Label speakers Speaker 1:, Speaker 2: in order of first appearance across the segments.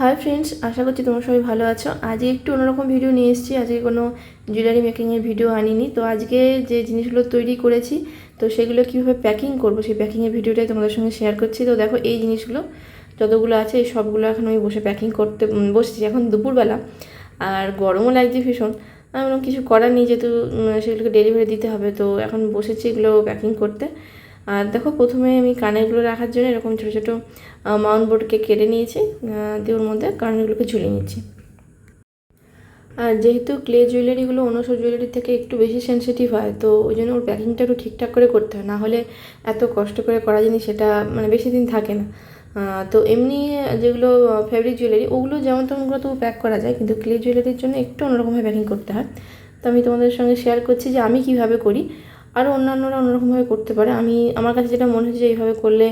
Speaker 1: Hi friends আশা করছি তোমরা সবাই ভালো আছো। আজকে একটু অন্যরকম ভিডিও নিয়ে এসেছি। আজকে কোনো জুয়েলারি মেকিংয়ের ভিডিও আনিনি। তো আজকে যে জিনিসগুলো তৈরি করেছি, তো সেগুলো কীভাবে প্যাকিং করব, সেই প্যাকিংয়ের ভিডিওটাই তোমাদের সঙ্গে শেয়ার করছি। তো দেখো এই জিনিসগুলো, যতগুলো আছে, এই সবগুলো এখন আমি বসে প্যাকিং করতে বসেছি। এখন দুপুরবেলা, আর গরমও লাগছে ভীষণ। আমি কিছু করার নেই, যেহেতু সেগুলোকে ডেলিভারি দিতে হবে। তো এখন বসেছি এগুলো প্যাকিং করতে। আর দেখো প্রথমে আমি কানেরগুলো রাখার জন্য এরকম ছোটো ছোটো মাউন্ট বোর্ডকে কেটে নিয়েছি দিয়ে ওর মধ্যে কানেরগুলোকে ঝুলিয়ে নিচ্ছি। আর যেহেতু ক্লে জুয়েলারিগুলো অন্য সব জুয়েলারির থেকে একটু বেশি সেনসিটিভ হয়, তো ওই জন্য ওর প্যাকিংটা একটু ঠিকঠাক করে করতে হয়, না হলে এত কষ্ট করে করা জিনিস সেটা মানে বেশি দিন থাকে না। তো এমনি যেগুলো ফেব্রিক জুয়েলারি ওগুলো যেমন তেমনগুলো তো প্যাক করা যায়, কিন্তু ক্লে জুয়েলারির জন্য একটু অন্যরকমভাবে প্যাকিং করতে হয়। তো আমি তোমাদের সঙ্গে শেয়ার করছি যে আমি কীভাবে করি। আরও অন্যান্যরা অন্যরকমভাবে করতে পারে। আমি, আমার কাছে যেটা মনে হচ্ছে এইভাবে করলে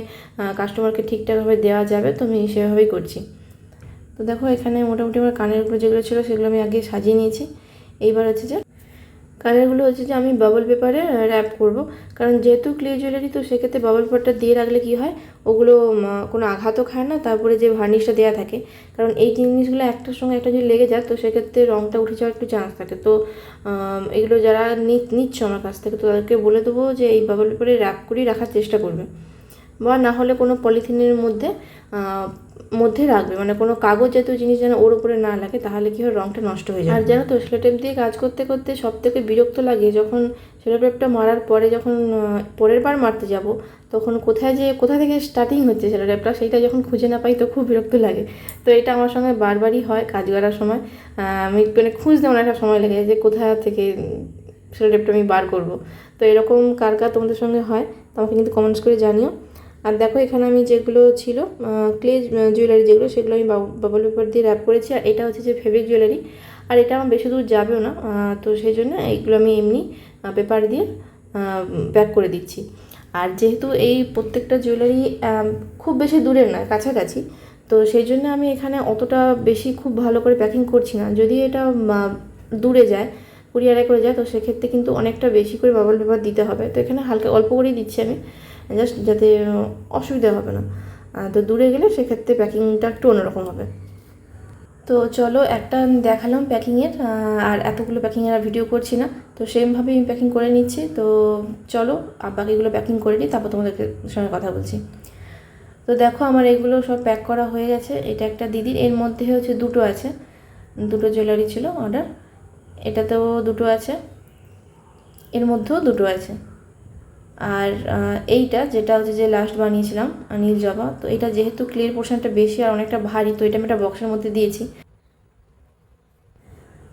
Speaker 1: কাস্টমারকে ঠিকঠাকভাবে দেওয়া যাবে, তো আমি সেভাবেই করছি। তো দেখো এখানে মোটামুটি আমার কানের উপর যেগুলো ছিল সেগুলো আমি আগে সাজিয়ে নিয়েছি। এইবার হচ্ছে যে কানেরগুলো হচ্ছে যে আমি বাবল পেপারে র্যাপ করব। কারণ যেহেতু ক্লে জুয়েলারি তো সেক্ষেত্রে বাবল পেপারটা দিয়ে রাখলে কি হয়, ওগুলো কোনো আঘাতও খায় না, তারপরে যে ভার্নিশটা দেওয়া থাকে। কারণ এই জিনিসগুলো একটার সঙ্গে একটা যদি লেগে যায়, তো সেক্ষেত্রে রঙটা উঠে যাওয়ার একটু চান্স থাকে। তো এগুলো যারা নিচ্ছ আমার কাছ থেকে, তো তাদেরকে বলে দেবো যে এই বাবল পেপারে র্যাপ করেই রাখার চেষ্টা করবে। বা না হলে কোনো পলিথিনের মধ্যে মধ্যে রাখবে। মানে কোনো কাগজ জাতীয় জিনিস যেন ওর উপরে না লাগে, তাহলে কি হয় রঙটা নষ্ট হয়ে যায় আর জানো তো সেলোটেপ দিয়ে কাজ করতে করতে সব থেকে বিরক্ত লাগে যখন সেলোটেপটা মারার পরে যখন পরের বার মারতে যাব, তখন কোথায় যে, কোথা থেকে স্টার্টিং হচ্ছে সেলোটেপটা সেইটা যখন খুঁজে না পাই তো খুব বিরক্ত লাগে। তো এটা আমার সঙ্গে বারবারই হয় কাজ করার সময়। আমি মানে খুঁজতে অনেকটা সময় লেগে যায় যে কোথা থেকে সেলোটেপটা আমি বার করব। তো এরকম কার কার তোমাদের সঙ্গে হয়, তো আমাকে কিন্তু কমেন্টস করে জানিও। আর দেখো, এখানে আমি যেগুলো ছিল ক্লে জুয়েলারি যেগুলো, সেগুলো আমি বাবল পেপার দিয়ে র্যাপ করেছি। আর এটা হচ্ছে যে ফেব্রিক জুয়েলারি আর এটা আমার বেশি দূর যাবেও না তো সেই জন্য এইগুলো আমি এমনি পেপার দিয়ে প্যাক করে দিচ্ছি। আর যেহেতু এই প্রত্যেকটা জুয়েলারি খুব বেশি দূরের নয় কাছাকাছি, তো সেই জন্য আমি এখানে অতটা বেশি খুব ভালো করে প্যাকিং করছি না। যদি এটা দূরে যায় কুরিয়ারে করে যায়, তো সেক্ষেত্রে কিন্তু অনেকটা বেশি করে বাবল পেপার দিতে হবে। তো এখানে হালকা অল্প করেই দিচ্ছি আমি জাস্ট যাতে অসুবিধা হবে না। তো দূরে গেলে সেক্ষেত্রে প্যাকিংটা একটু অন্যরকম হবে। তো চলো একটা দেখালাম প্যাকিংয়ের আর এতগুলো প্যাকিংয়ের আর ভিডিও করছি না। তো সেমভাবেই আমি প্যাকিং করে নিচ্ছি। তো চলো বাকিগুলো প্যাকিং করে নিই, তারপর তোমাদের সঙ্গে কথা বলছি। তো দেখো আমার এগুলো সব প্যাক করা হয়ে গেছে। এটা একটা দিদির, এর মধ্যে হচ্ছে দুটো আছে। দুটো জুয়েলারি ছিল অর্ডার এটাতেও দুটো আছে। এর মধ্যেও দুটো আছে। আর এইটা যেটা হচ্ছে যে লাস্ট বানিয়েছিলাম নীল জবা, তো এটা যেহেতু ক্লিয়ার পোর্শনটা বেশি আর অনেকটা ভারী, তো এটা আমি একটা বক্সের মধ্যে দিয়েছি।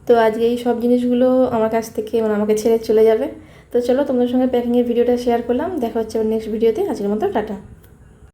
Speaker 1: তো আজকে এই সব জিনিসগুলো আমার কাছ থেকে মানে আমাকে ছেড়ে চলে যাবে। তো চলো তোমাদের সঙ্গে প্যাকিংয়ের ভিডিওটা শেয়ার করলাম। দেখা হচ্ছে নেক্সট ভিডিওতে আজকের মতো টাটা।